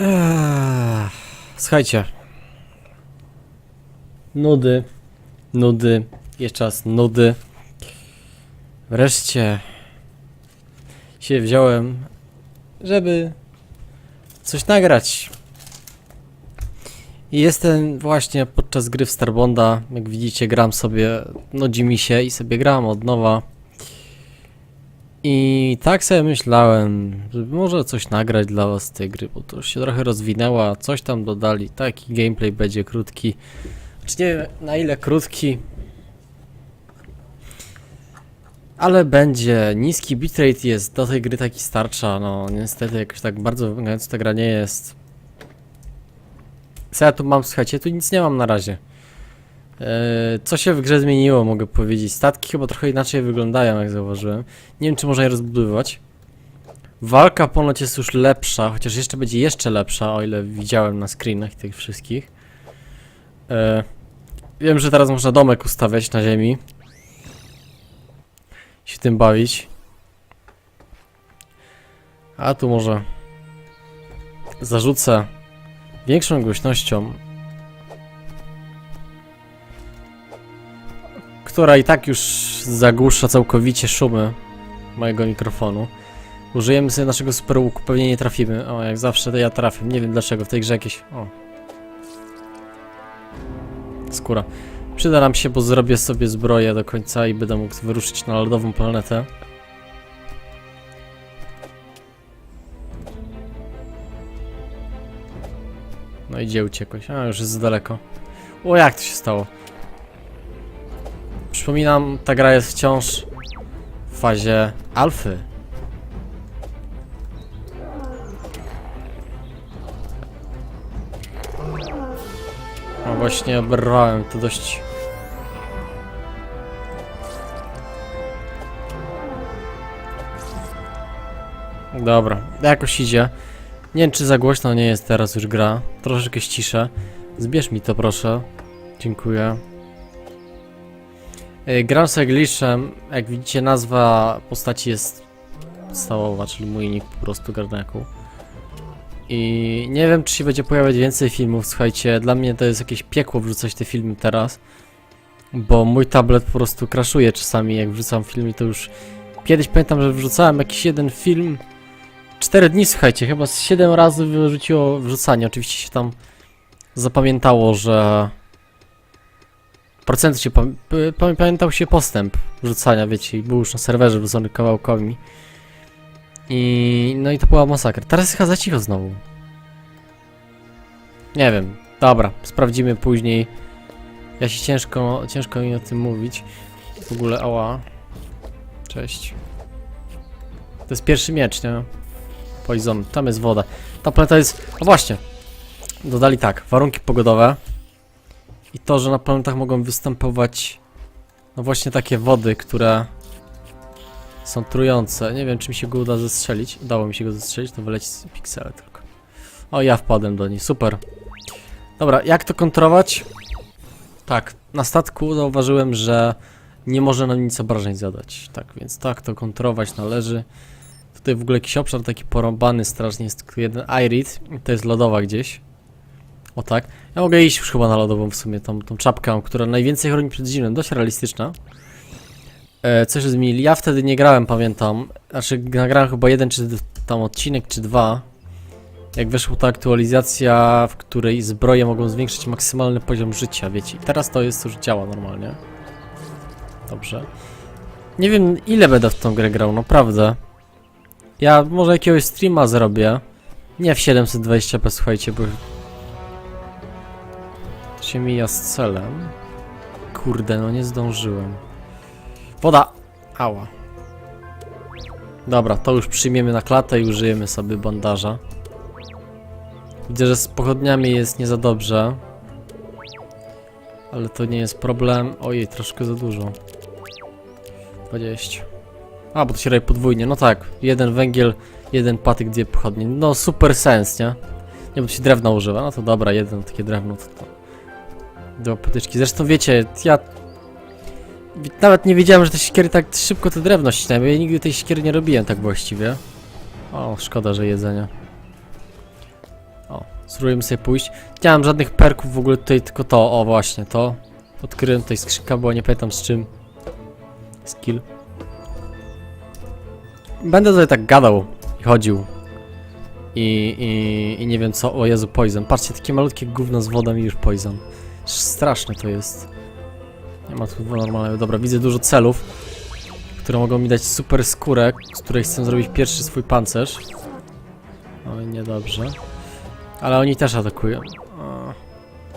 Eee, Słuchajcie. Nudy. Nudy. Jeszcze raz nudy. Wreszcie się wziąłem, żeby coś nagrać. I jestem właśnie podczas gry w Starbonda. Jak widzicie, gram sobie, nudzi mi się i sobie gram od nowa. I tak sobie myślałem, żeby może coś nagrać dla was z tej gry, bo to już się trochę rozwinęła, coś tam dodali, taki gameplay będzie krótki. Znaczy nie wiem na ile krótki, ale będzie niski bitrate jest do tej gry taki starcza, no niestety jakoś tak bardzo wymagająca ta gra nie jest. Co ja tu mam, słuchajcie, tu nic nie mam na razie. Eee, co się w grze zmieniło, mogę powiedzieć. Statki chyba trochę inaczej wyglądają, jak zauważyłem. Nie wiem, czy można je rozbudowywać. Walka ponoć jest już lepsza, chociaż jeszcze będzie jeszcze lepsza, o ile widziałem na screenach tych wszystkich. Eee, wiem, że teraz można domek ustawiać na ziemi. Się tym bawić. A tu może zarzucę większą głośnością która i tak już zagłusza całkowicie szumy mojego mikrofonu. Użyjemy sobie naszego super łuku, pewnie nie trafimy. O, jak zawsze to ja trafię. Nie wiem dlaczego, w tej grze jakieś... O. Skóra. Przyda nam się, bo zrobię sobie zbroję do końca i będę mógł wyruszyć na lodową planetę. No i gdzie uciekłeś? A, już jest za daleko. O, jak to się stało? Przypominam, ta gra jest wciąż w fazie alfy. No właśnie oberwałem to dość... Dobra, jakoś idzie. Nie wiem czy za głośno nie jest teraz już gra. Troszeczkę ściszę. Zbierz mi to proszę. Dziękuję. Y, Gram z Glitchem, jak widzicie nazwa postaci jest podstawowa, czyli mój nick po prostu Garneku. I nie wiem czy się będzie pojawiać więcej filmów, słuchajcie, dla mnie to jest jakieś piekło wrzucać te filmy teraz. Bo mój tablet po prostu crashuje czasami jak wrzucam filmy, to już... Kiedyś pamiętam, że wrzucałem jakiś jeden film... 4 dni, słuchajcie, chyba z 7 razy wyrzuciło wrzucanie, oczywiście się tam zapamiętało, że procenty się pam- p- pam- pamiętał się postęp wrzucania, wiecie, i był już na serwerze wrzucony kawałkami. I no i to była masakra. Teraz jest chyba za cicho znowu. Nie wiem. Dobra, sprawdzimy później. Ja się ciężko, ciężko mi o tym mówić. W ogóle, ała. Cześć. To jest pierwszy miecz, nie? Poison. Tam jest woda. Ta planeta jest... O właśnie. Dodali tak, warunki pogodowe. I to, że na planetach mogą występować no właśnie takie wody, które są trujące. Nie wiem, czy mi się go uda zestrzelić. Udało mi się go zestrzelić, to wyleci z piksele tylko. O, ja wpadłem do niej, super. Dobra, jak to kontrolować? Tak, na statku zauważyłem, że nie może nam nic obrażeń zadać. Tak, więc tak to kontrolować należy. Tutaj w ogóle jakiś obszar taki porąbany strasznie, jest jeden Irid, to jest lodowa gdzieś. O tak. Ja mogę iść już chyba na lodową w sumie, tą, tą czapkę, która najwięcej chroni przed zimnem, dość realistyczna. E, coś zmienili. Ja wtedy nie grałem, pamiętam. Znaczy, nagrałem chyba jeden czy tam odcinek, czy dwa. Jak weszła ta aktualizacja, w której zbroje mogą zwiększyć maksymalny poziom życia, wiecie. I teraz to jest, już działa normalnie. Dobrze. Nie wiem, ile będę w tą grę grał, naprawdę. Ja może jakiegoś streama zrobię. Nie w 720p, słuchajcie, bo się mija z celem. Kurde, no nie zdążyłem. Woda! Ała. Dobra, to już przyjmiemy na klatę i użyjemy sobie bandaża. Widzę, że z pochodniami jest nie za dobrze. Ale to nie jest problem. Ojej, troszkę za dużo. 20. A, bo to się robi podwójnie. No tak, jeden węgiel, jeden patyk, dwie pochodnie. No super sens, nie? Nie, bo się drewno używa. No to dobra, jedno takie drewno to, to do patyczki. Zresztą wiecie, ja nawet nie wiedziałem, że te siekiery tak szybko te drewno ścinają, ja nigdy tej siekiery nie robiłem tak właściwie. O, szkoda, że jedzenia. O, Spróbujemy sobie pójść. Nie mam żadnych perków w ogóle tutaj, tylko to, o właśnie, to. Odkryłem tutaj skrzynka, bo nie pamiętam z czym. Skill. Będę tutaj tak gadał i chodził. I, i, I nie wiem co, o Jezu, poison. Patrzcie, takie malutkie gówno z wodą i już poison. Straszne to jest. Nie ma tu normalnego. Dobra, widzę dużo celów, które mogą mi dać super skórę, z której chcę zrobić pierwszy swój pancerz. Oj, niedobrze. Ale oni też atakują. O,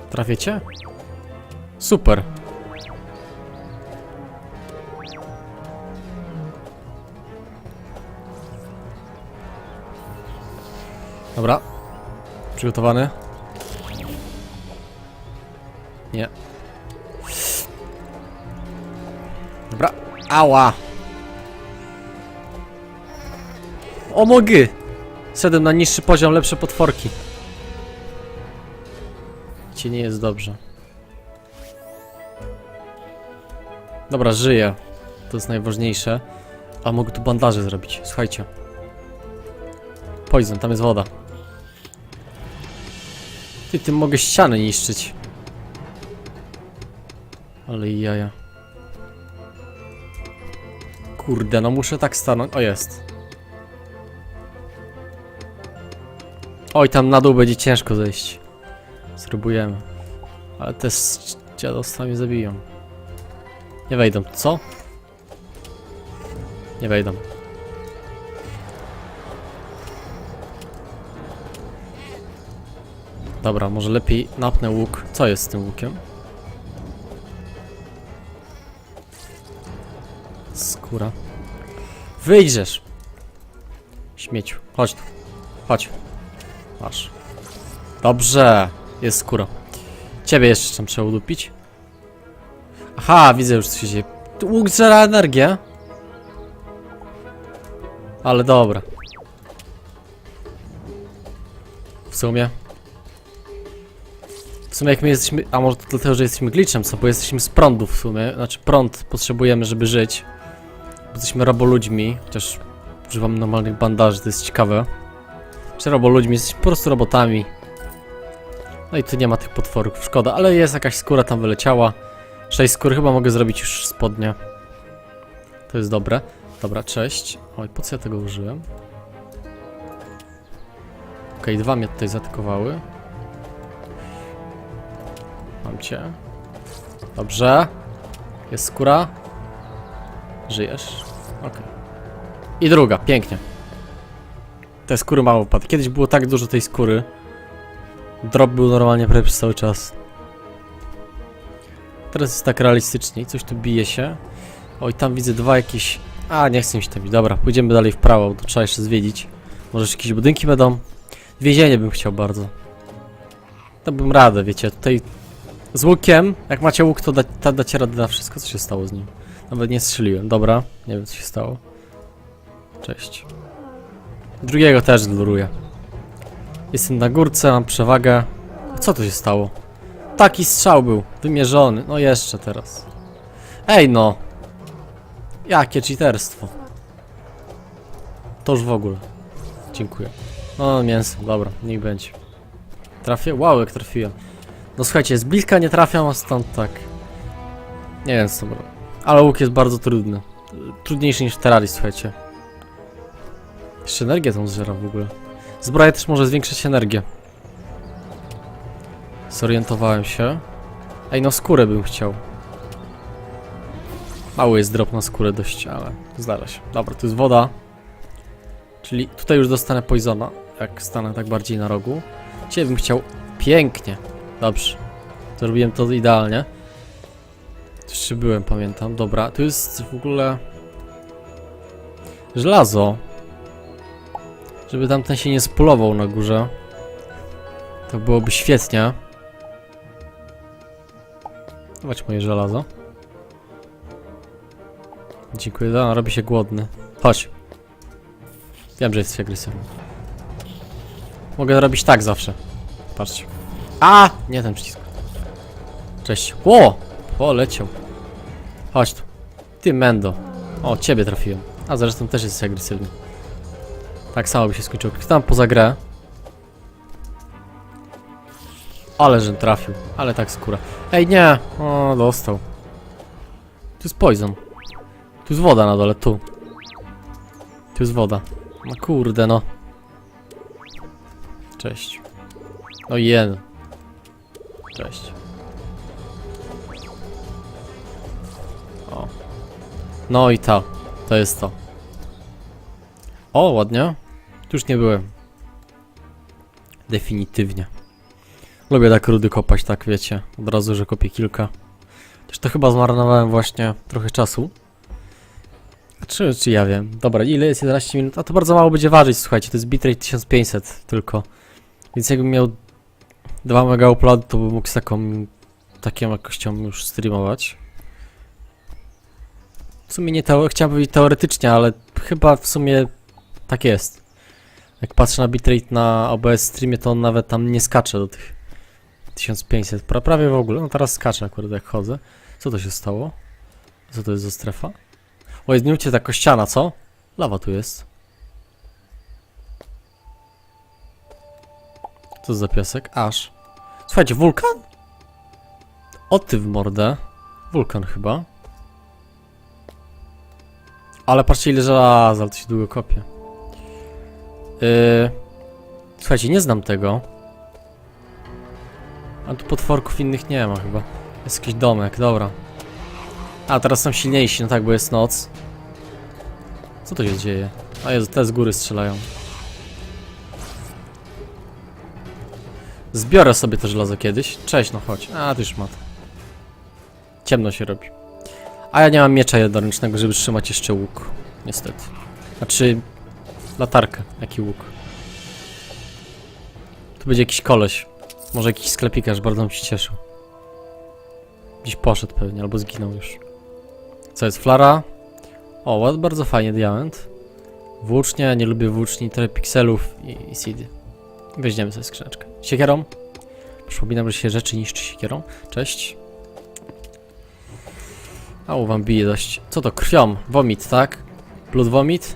Trafiecie? Super. Dobra. Przygotowany? Nie. Dobra. Ała! O mogy! Szedłem na niższy poziom, lepsze potworki. Ci nie jest dobrze. Dobra, żyję. To jest najważniejsze. A mogę tu bandaże zrobić. Słuchajcie. Poison, tam jest woda. Ty, tym mogę ściany niszczyć. Ale jaja. Kurde, no muszę tak stanąć. O, jest. Oj, tam na dół będzie ciężko zejść. Spróbujemy. Ale te dziadostwa mnie zabiją. Nie wejdą, co? Nie wejdą. Dobra, może lepiej napnę łuk. Co jest z tym łukiem? Skóra. Wyjdziesz! Śmieciu. Chodź tu. Chodź. Masz. Dobrze. Jest skóra. Ciebie jeszcze tam trzeba udupić. Aha, widzę już co się dzieje. Łuk zżera energię. Ale dobra. W sumie. W sumie jak my jesteśmy, a może to dlatego, że jesteśmy glitchem, co? Bo jesteśmy z prądu w sumie. Znaczy prąd potrzebujemy, żeby żyć. Jesteśmy roboludźmi, chociaż używam normalnych bandaży, to jest ciekawe. Czy roboludźmi, jesteśmy po prostu robotami. No i tu nie ma tych potworów, szkoda, ale jest jakaś skóra tam wyleciała. 6 skór, chyba mogę zrobić już spodnie. To jest dobre. Dobra, cześć. Oj, po co ja tego użyłem? Okej, dwa mnie tutaj zaatakowały. Mam cię. Dobrze. Jest skóra. Żyjesz. Okej. I druga, pięknie. Te skóry mało padły. Kiedyś było tak dużo tej skóry. Drop był normalnie prawie przez cały czas. Teraz jest tak realistycznie. Coś tu bije się. Oj, tam widzę dwa jakieś... A, nie chcę mi się tam. Dobra, pójdziemy dalej w prawo, bo to trzeba jeszcze zwiedzić. Może jakieś budynki będą. Więzienie bym chciał bardzo. To bym radę, wiecie, tutaj z łukiem, jak macie łuk, to da, ta, dacie radę na wszystko, co się stało z nim. Nawet nie strzeliłem, dobra, nie wiem co się stało. Cześć. Drugiego też gluruję. Jestem na górce, mam przewagę. Co tu się stało? Taki strzał był, wymierzony, no jeszcze teraz. Ej no! Jakie cheaterstwo. To już w ogóle. Dziękuję. No, mięso, dobra, niech będzie. Trafię? Wow, jak trafiłem. No słuchajcie, z bliska nie trafiam, stąd tak. Nie wiem co było. Ale łuk jest bardzo trudny. Trudniejszy niż w słuchajcie. Jeszcze energię tą zżera w ogóle. Zbroja też może zwiększyć energię. Zorientowałem się. Ej, no skórę bym chciał. Mały jest drop na skórę dość, ale zdarza się. Dobra, tu jest woda. Czyli tutaj już dostanę poisona, jak stanę tak bardziej na rogu. Ciebie bym chciał pięknie. Dobrze. Zrobiłem to idealnie. Jeszcze byłem, pamiętam. Dobra, tu jest w ogóle... Żelazo. Żeby tamten się nie spulował na górze. To byłoby świetnie. Zobacz moje żelazo. Dziękuję, no, robi się głodny. Chodź. Wiem, że jesteś agresywny. Mogę robić tak zawsze. Patrzcie. A! Nie ten przycisk. Cześć. Ło! Poleciał. Chodź tu. Ty Mendo. O, ciebie trafiłem. A zresztą też jesteś agresywny. Tak samo by się skończyło. Kto tam poza grę? Ale że trafił. Ale tak skóra. Ej, nie! O, dostał. Tu jest poison. Tu jest woda na dole, tu. Tu jest woda. No kurde, no. Cześć. O jen. Cześć. O. No i to. To jest to. O, ładnie. Tu już nie byłem. Definitywnie. Lubię tak rudy kopać, tak wiecie. Od razu, że kopię kilka. Też to chyba zmarnowałem właśnie trochę czasu. Czy, czy ja wiem? Dobra, ile jest 11 minut? A to bardzo mało będzie ważyć, słuchajcie, to jest bitrate 1500 tylko. Więc jakbym miał 2 mega uploady, to bym mógł z taką, taką jakością już streamować. W sumie nie teo chciałbym teoretycznie, ale chyba w sumie tak jest. Jak patrzę na bitrate na OBS streamie, to on nawet tam nie skacze do tych 1500, pra, prawie w ogóle. No teraz skacze akurat jak chodzę. Co to się stało? Co to jest za strefa? O, jest ta kościana, co? Lawa tu jest. Co za piasek? Aż. Słuchajcie, wulkan? O ty w mordę. Wulkan chyba. Ale patrzcie ile żelaza, ale to się długo kopie. Yy... Słuchajcie, nie znam tego. A tu potworków innych nie ma chyba. Jest jakiś domek, dobra. A, teraz są silniejsi, no tak, bo jest noc. Co to się dzieje? A Jezu, te z góry strzelają. Zbiorę sobie to żelazo kiedyś. Cześć, no chodź. A, ty już mat. Ciemno się robi. A ja nie mam miecza jednoręcznego, żeby trzymać jeszcze łuk. Niestety. Znaczy... Latarkę. Jaki łuk. Tu będzie jakiś koleś. Może jakiś sklepikarz, bardzo bym się cieszył. Gdzieś poszedł pewnie, albo zginął już. Co jest? Flara? O, ład, bardzo fajnie, diament. Włócznia, nie lubię włóczni, trochę pikselów i, i seedy. Weźmiemy sobie skrzyneczkę. Siekierą? Przypominam, że się rzeczy niszczy siekierą. Cześć. A, wam bije dość. Co to? Krwią. Vomit, tak? Blood vomit?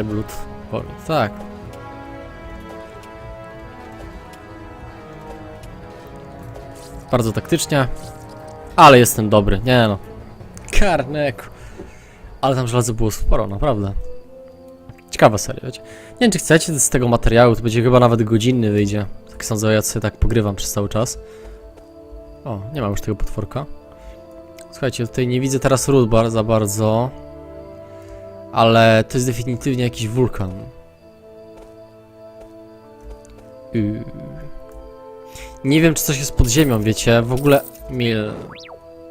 I blood vomit, tak. Bardzo taktycznie. Ale jestem dobry, nie no. Karnek. Ale tam żelazo było sporo, naprawdę. Ciekawa seria, wiecie. Nie wiem, czy chcecie z tego materiału, to będzie chyba nawet godzinny wyjdzie. Sądzę, ja sobie tak pogrywam przez cały czas. O, nie ma już tego potworka. Słuchajcie, tutaj nie widzę teraz ród bar za bardzo. Ale to jest definitywnie jakiś wulkan. Yy. Nie wiem, czy coś jest pod ziemią, wiecie. W ogóle... Mil...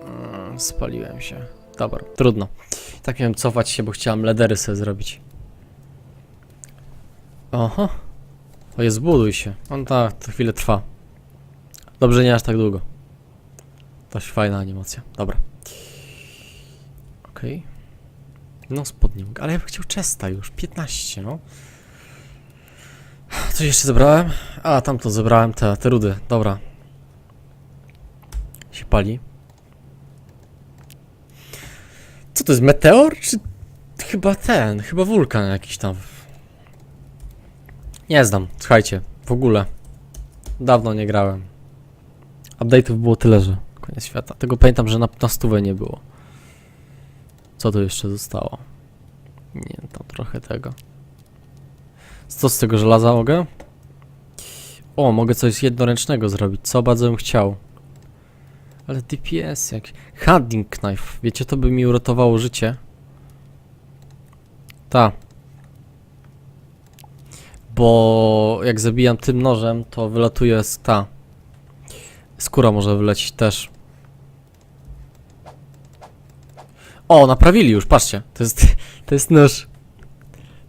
Mm, Spaliłem się. Dobra, trudno. Tak miałem cofać się, bo chciałem ledery sobie zrobić. Oho. O jest, buduj się. On tak, to chwilę trwa. Dobrze, nie aż tak długo. Dość fajna animacja. Dobra. Okej. No spodnie ale ja bym chciał chesta już. 15, no. Coś jeszcze zebrałem? A, tamto zebrałem, te, te rudy. Dobra. Się pali. Co to jest, meteor? Czy chyba ten, chyba wulkan jakiś tam. Nie znam, słuchajcie, w ogóle. Dawno nie grałem. Update'ów było tyle, że koniec świata. Tego pamiętam, że na, na stówę nie było. Co tu jeszcze zostało? Nie, tam trochę tego. Co z tego żelaza mogę? O, mogę coś jednoręcznego zrobić, co bardzo bym chciał. Ale DPS jak... Hunting knife, wiecie, to by mi uratowało życie. Ta. Bo jak zabijam tym nożem, to wylatuje z ta. Skóra może wylecieć też. O, naprawili już, patrzcie. To jest, to jest nóż.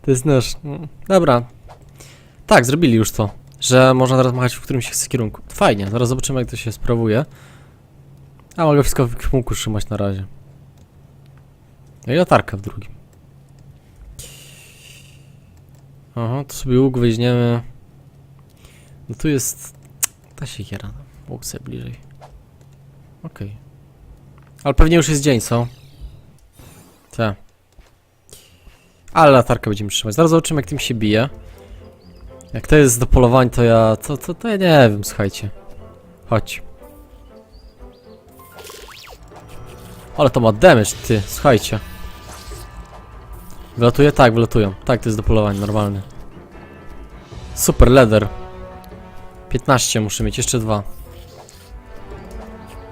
To jest nóż. Mm, Dobra. Tak, zrobili już to. Że można teraz machać w którymś z kierunku. Fajnie, zaraz zobaczymy jak to się sprawuje. A mogę wszystko w kierunku trzymać na razie. No i latarka w drugim. Aha, to sobie łuk weźmiemy. No tu jest ta siekiera. Łuk sobie bliżej. Okej. Ale pewnie już jest dzień, co? Tak. Ale latarkę będziemy trzymać. Zaraz zobaczymy, jak tym się bije. Jak to jest do polowań, to ja... To, to, to ja nie wiem, słuchajcie. Chodź. Ale to ma damage, ty, słuchajcie. Wylatuje? Tak, wylatują. Tak, to jest do polowania, normalny. Super, leather. 15 muszę mieć, jeszcze dwa.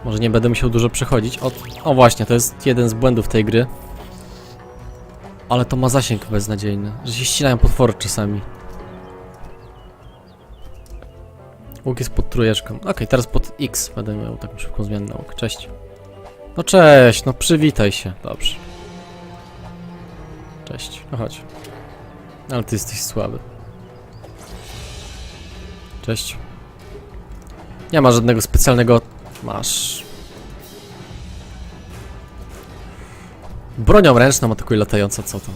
Może nie będę musiał dużo przechodzić. O, o właśnie, to jest jeden z błędów tej gry. Ale to ma zasięg beznadziejny, że się ścinają potwory czasami. Łuk jest pod trójeczką. Okej, teraz pod X będę miał taką szybką zmianę na łuk. Cześć. No cześć, no przywitaj się. Dobrze. Cześć, no chodź. Ale ty jesteś słaby. Cześć. Nie ma żadnego specjalnego... Masz. Bronią ręczną atakuje latająca, co to?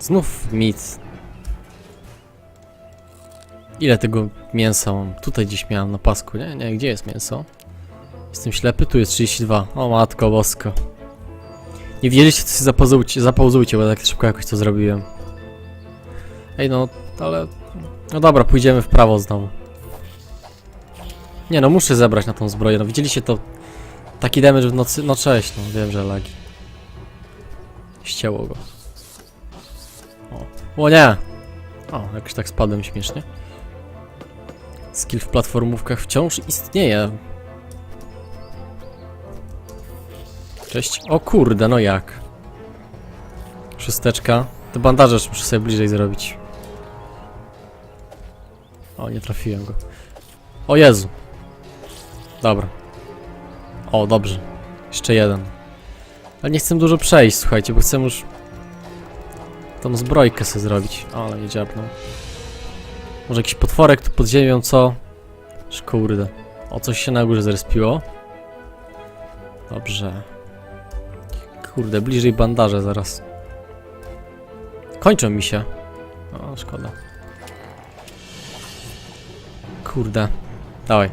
Znów mit. Ile tego mięsa mam? Tutaj gdzieś miałem na pasku, nie? Nie, gdzie jest mięso? Jestem ślepy, tu jest 32. O matko bosko. Nie wiedzieliście, to się zapauzujcie, zapauzujcie, bo tak szybko jakoś to zrobiłem. Ej no, ale... No dobra, pójdziemy w prawo znowu. Nie no, muszę zebrać na tą zbroję, no widzieliście to... Taki damage w nocy... No cześć, no wiem, że lagi. Ścięło go. O, o nie! O, jakoś tak spadłem śmiesznie. Skill w platformówkach wciąż istnieje. Cześć. O kurde, no jak? Szósteczka. Te bandaże muszę sobie bliżej zrobić. O, nie trafiłem go. O Jezu. Dobra. O, dobrze. Jeszcze jeden. Ale nie chcę dużo przejść, słuchajcie, bo chcę już tą zbrojkę sobie zrobić. O, ale nie dziabnął. Może jakiś potworek tu pod ziemią, co? Szkurde. O, coś się na górze zrespiło. Dobrze. Kurde, bliżej bandaże zaraz. Kończą mi się. O, szkoda. Kurde. Dawaj.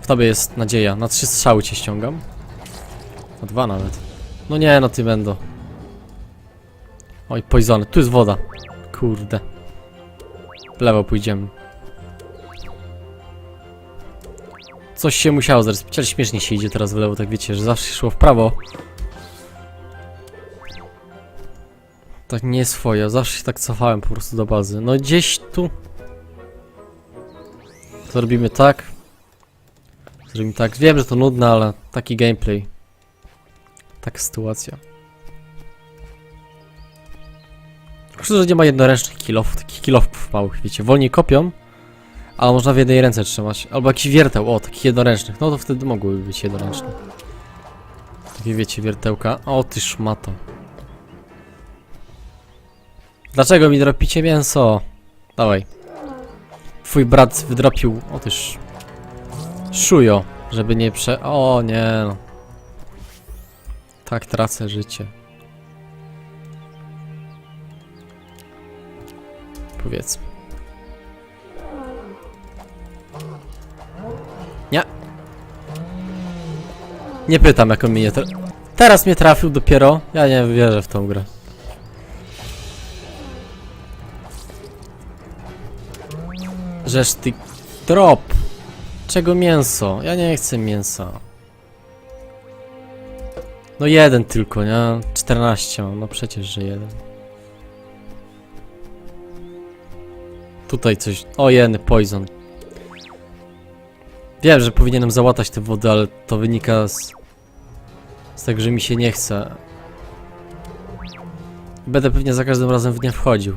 W tobie jest nadzieja. Na trzy strzały cię ściągam. Na dwa nawet. No nie, no ty będą. Oj, poisony. Tu jest woda. Kurde. W lewo pójdziemy. Coś się musiało zrespić, ale śmiesznie się idzie teraz w lewo, tak wiecie, że zawsze szło w prawo. Tak nie swoje, zawsze się tak cofałem po prostu do bazy. No gdzieś tu. Zrobimy tak. Zrobimy tak. Wiem, że to nudne, ale taki gameplay. Taka sytuacja. Szkoda, że nie ma jednoręcznych kilofów, takich kilofów małych, wiecie. Wolniej kopią, ale można w jednej ręce trzymać. Albo jakiś wierteł, o, takich jednoręcznych. No to wtedy mogłyby być jednoręczne. Takie wiecie, wiertełka. O, ty szmato. Dlaczego mi dropicie mięso? Dawaj. Twój brat wydropił... O, tyż... Szujo, żeby nie prze... O, nie no. Tak tracę życie. Powiedzmy. Nie. Nie pytam, jak on mnie nie. Teraz mnie trafił dopiero. Ja nie wierzę w tą grę. Żeż ty... Drop! Czego mięso? Ja nie chcę mięsa. No jeden tylko, nie? 14 mam, no przecież, że jeden. Tutaj coś... O, jeny, poison. Wiem, że powinienem załatać tę wodę, ale to wynika z... Z tego, że mi się nie chce. Będę pewnie za każdym razem w nie wchodził.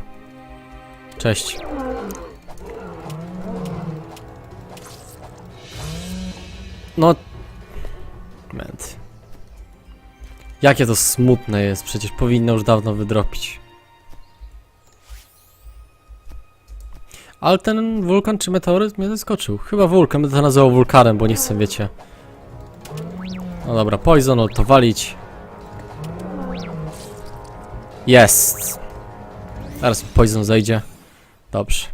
Cześć. No... Ment. Jakie to smutne jest, przecież powinno już dawno wydropić. Ale ten wulkan czy meteoryt mnie zaskoczył. Chyba wulkan, będę to nazywał wulkanem, bo nie chcę, wiecie. No dobra, poison, to walić. Jest. Teraz poison zejdzie. Dobrze.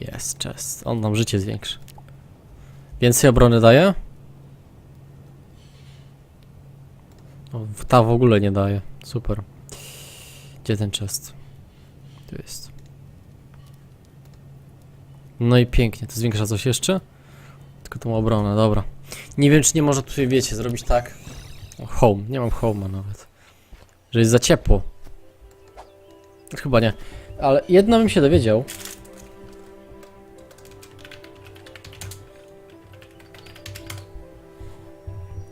Jest, chest. On nam życie zwiększy. Więcej obrony daje? O, ta w ogóle nie daje. Super. Gdzie ten chest? Tu jest. No i pięknie. To zwiększa coś jeszcze? Tylko tą obronę, dobra. Nie wiem, czy nie można tutaj, wiecie, zrobić tak. O, Home. Nie mam home'a nawet. Że jest za ciepło. Chyba nie. Ale jedno bym się dowiedział.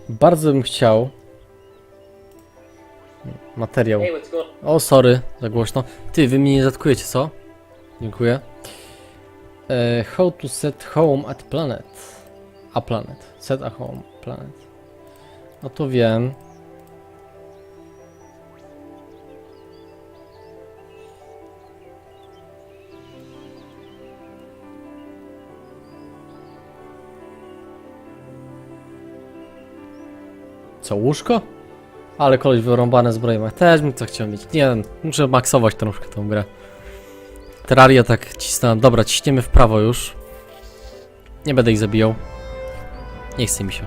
Bardzo bym chciał. Materiał. O, sorry, za głośno. Ty, wy mnie nie zatkujecie, co? Dziękuję. E, how to set home at planet. A planet. Set a home planet. No to wiem. Co, łóżko? Ale koleś wyrąbane zbrojenia. Też bym to chciał mieć. Nie muszę maksować troszkę tą grę. Terraria tak cisnę. Dobra, ciśniemy w prawo już. Nie będę ich zabijał. Nie chce mi się.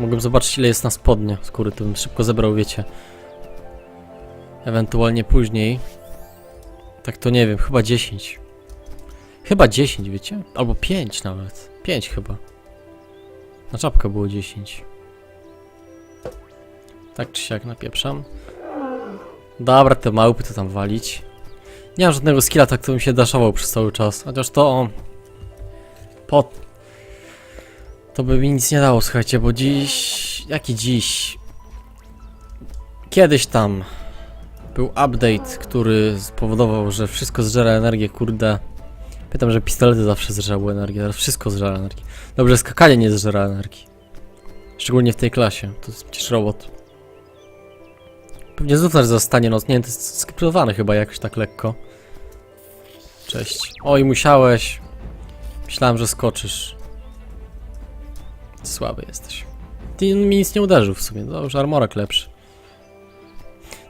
Mogłem zobaczyć ile jest na spodnie skóry, to bym szybko zebrał, wiecie. Ewentualnie później. Tak to nie wiem, chyba 10. Chyba 10, wiecie? Albo 5 nawet. 5 chyba. Na czapkę było 10. Tak czy siak napieprzam. Dobra, te małpy to tam walić. Nie mam żadnego skilla, tak to bym się daszował przez cały czas. Chociaż to o, Po... To by mi nic nie dało, słuchajcie, bo dziś... Jaki dziś? Kiedyś tam był update, który spowodował, że wszystko zżera energię, kurde. Pytam, że pistolety zawsze zżerały energię, teraz wszystko zżera energię. Dobrze, skakanie nie zżera energii. Szczególnie w tej klasie, to jest przecież robot. Pewnie znów też zostanie noc. Nie to jest skryptowane chyba jakoś tak lekko. Cześć. Oj, musiałeś. Myślałem, że skoczysz. Słaby jesteś. Ty mi nic nie uderzył w sumie. No już armorek lepszy.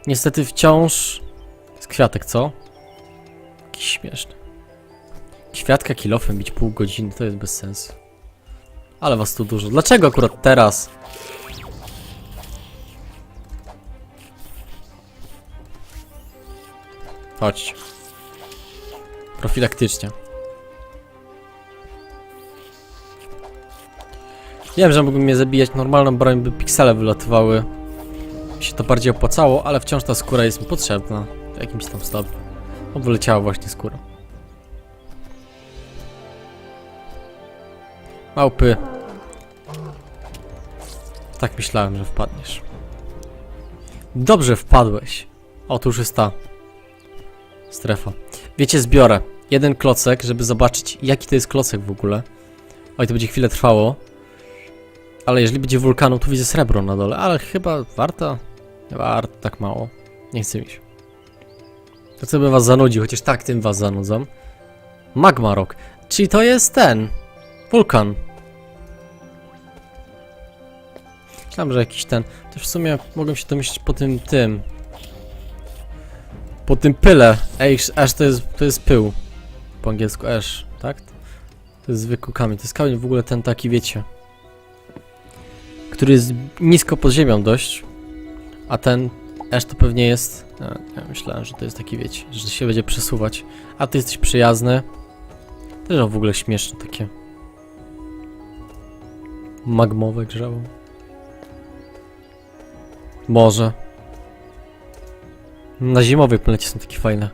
Niestety wciąż... jest kwiatek, co? Jakiś śmieszny. Kwiatka kilofem bić pół godziny, to jest bez sensu. Ale was tu dużo. Dlaczego akurat teraz? Chodź. Profilaktycznie. Wiem, że mógłbym mnie zabijać normalną broń, by piksele wylatywały. Mi się to bardziej opłacało, ale wciąż ta skóra jest mi potrzebna. W jakimś tam stopniu. O, wyleciała właśnie skóra. Małpy. Tak myślałem, że wpadniesz. Dobrze wpadłeś. Otóż jest ta strefa. Wiecie, zbiorę jeden klocek, żeby zobaczyć, jaki to jest klocek w ogóle. Oj, to będzie chwilę trwało. Ale jeżeli będzie wulkanu, to widzę srebro na dole, ale chyba warto. Nie warto, tak mało. Nie mi się. To co by was zanudził, chociaż tak tym was zanudzam. Magma Rock. Czyli to jest ten. Wulkan. Myślałem, że jakiś ten. Też w sumie mogłem się domyślić po tym tym. Po tym pyle. Ash, ash to jest, to jest pył. Po angielsku ash, tak? To jest zwykły kamień. To jest kamień w ogóle ten taki, wiecie. Który jest nisko pod ziemią dość. A ten ash to pewnie jest... A, ja myślałem, że to jest taki, wiecie, że się będzie przesuwać. A ty jesteś przyjazny. Też w ogóle śmieszne takie. Magmowe grzało. Może. Na zimowej planecie są takie fajne.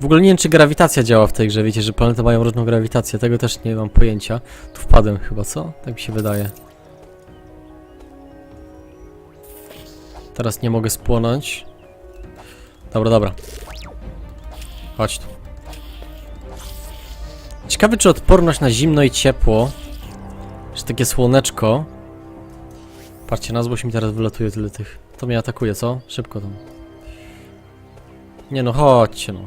W ogóle nie wiem, czy grawitacja działa w tej grze. Wiecie, że planety mają różną grawitację. Tego też nie mam pojęcia. Tu wpadłem chyba, co? Tak mi się wydaje. Teraz nie mogę spłonąć. Dobra, dobra. Chodź tu. Ciekawe, czy odporność na zimno i ciepło. Czy takie słoneczko. Patrzcie, na złość mi teraz wylatuje tyle tych. To mnie atakuje, co? Szybko tam. Nie no, chodźcie no.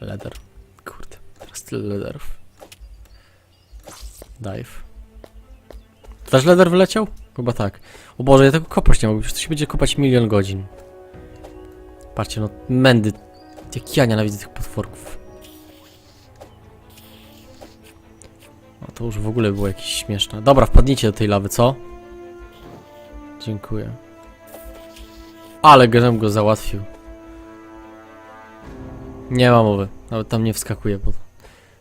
Leder. Kurde, teraz tyle lederów. Dive. Też leder wyleciał? Chyba tak. O Boże, ja tego kopać nie mogę, przecież to się będzie kopać milion godzin. Patrzcie, no, mędy. Jak ja nienawidzę tych potworków. No to już w ogóle było jakieś śmieszne. Dobra, wpadnijcie do tej lawy, co? Dziękuję. Ale żem go załatwił. Nie ma mowy. Nawet tam nie wskakuje po to.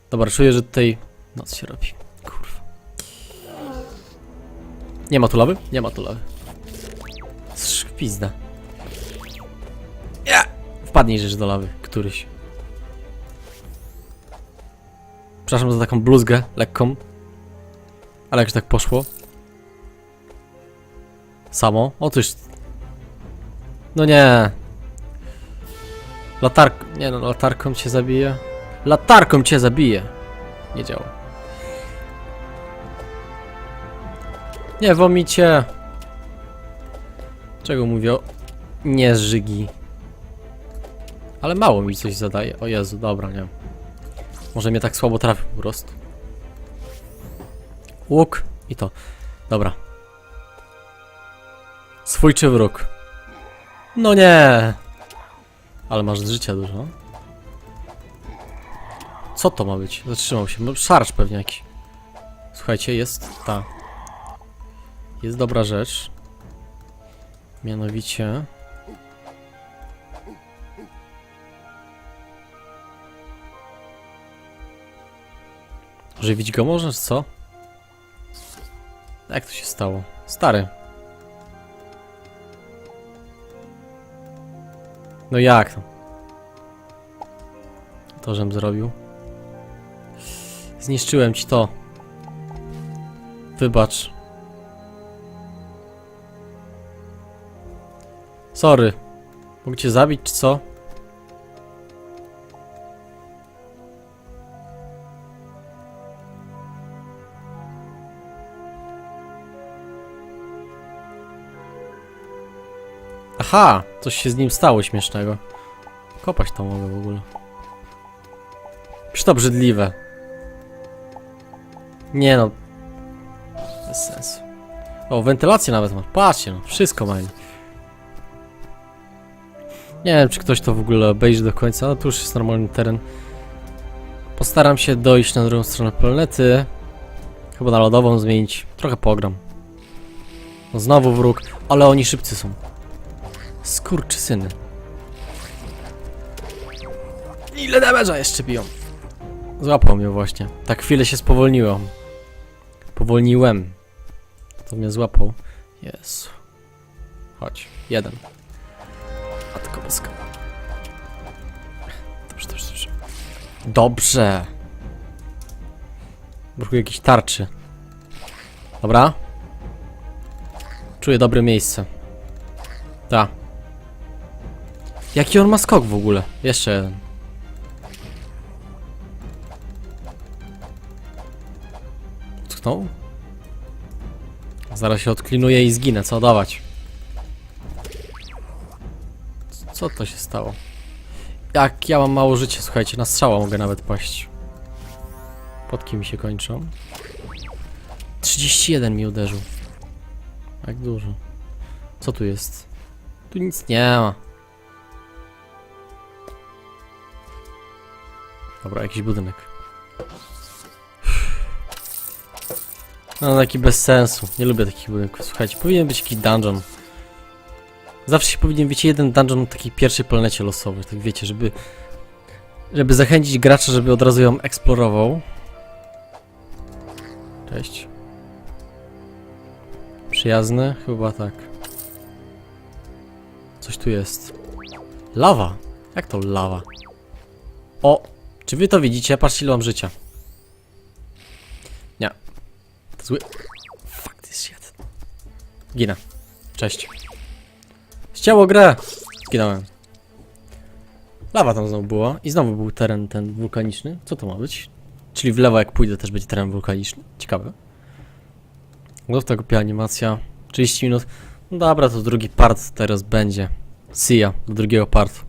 Dobra, czuję, że tutaj noc się robi. Kurwa. Nie ma tu lawy? Nie ma tu lawy. Szpizda. Ja. Wpadnij rzecz do lawy, któryś. Przepraszam za taką bluzgę lekką. Ale jak tak poszło. Samo? Otóż. No nie. Latark... Nie no, latarką cię zabije. Latarką cię zabije. Nie działa. Nie womicie. Czego mówię? Nie żygi. Ale mało mi coś zadaje. O Jezu, dobra, nie. Może mnie tak słabo trafił po prostu. Łuk i to. Dobra. Swój czy wróg? No nie. Ale masz życia dużo. Co to ma być? Zatrzymał się. No, Szarż pewnie jakiś. Słuchajcie, jest ta. Jest dobra rzecz. Mianowicie. Żywić go możesz, co? Jak to się stało? Stary. No jak to? To, żem zrobił. Zniszczyłem ci to. Wybacz. Sorry. Mógł cię zabić, czy co? Aha! Coś się z nim stało śmiesznego. Kopać to mogę w ogóle. Przecież to obrzydliwe. Nie no. Bez sensu. O, wentylację nawet ma. Patrzcie no, wszystko ma. Nie wiem, czy ktoś to w ogóle obejrzy do końca, no to już jest normalny teren. Postaram się dojść na drugą stronę planety. Chyba na lodową zmienić. Trochę pogram. No znowu wróg, ale oni szybcy są. Skurczysyny. Ile damage'a jeszcze biją? Złapał mnie właśnie. Tak chwilę się spowolniłem. Powolniłem. To mnie złapał. Jezu. Chodź. Jeden. Matko boska. Dobrze, dobrze, dobrze. Dobrze. Brakuje jakiejś tarczy. Dobra. Czuję dobre miejsce. Ta. Jaki on ma skok w ogóle? Jeszcze jeden. Tknął? Zaraz się odklinuję i zginę, co dawać? Co to się stało? Jak ja mam mało życia, słuchajcie, na strzała mogę nawet paść. Podki mi się kończą. 31 mi uderzył. Jak dużo. Co tu jest? Tu nic nie ma. Dobra, jakiś budynek. No taki bez sensu. Nie lubię takich budynków. Słuchajcie, powinien być jakiś dungeon. Zawsze się powinien być jeden dungeon na takiej pierwszej planecie losowej, tak wiecie, żeby żeby zachęcić gracza, żeby od razu ją eksplorował. Cześć. Przyjazny? Chyba tak. Coś tu jest. Lawa. Jak to lawa? O! Czy wy to widzicie? Patrzcie ile mam życia. Nie. To zły. Fuck this shit. Ginę. Cześć. Ścięło grę! Zginąłem. Lawa tam znowu była i znowu był teren ten wulkaniczny. Co to ma być? Czyli w lewo jak pójdę też będzie teren wulkaniczny. Ciekawe. Główna głupia animacja. 30 minut. No dobra, to drugi part teraz będzie. See ya, do drugiego partu.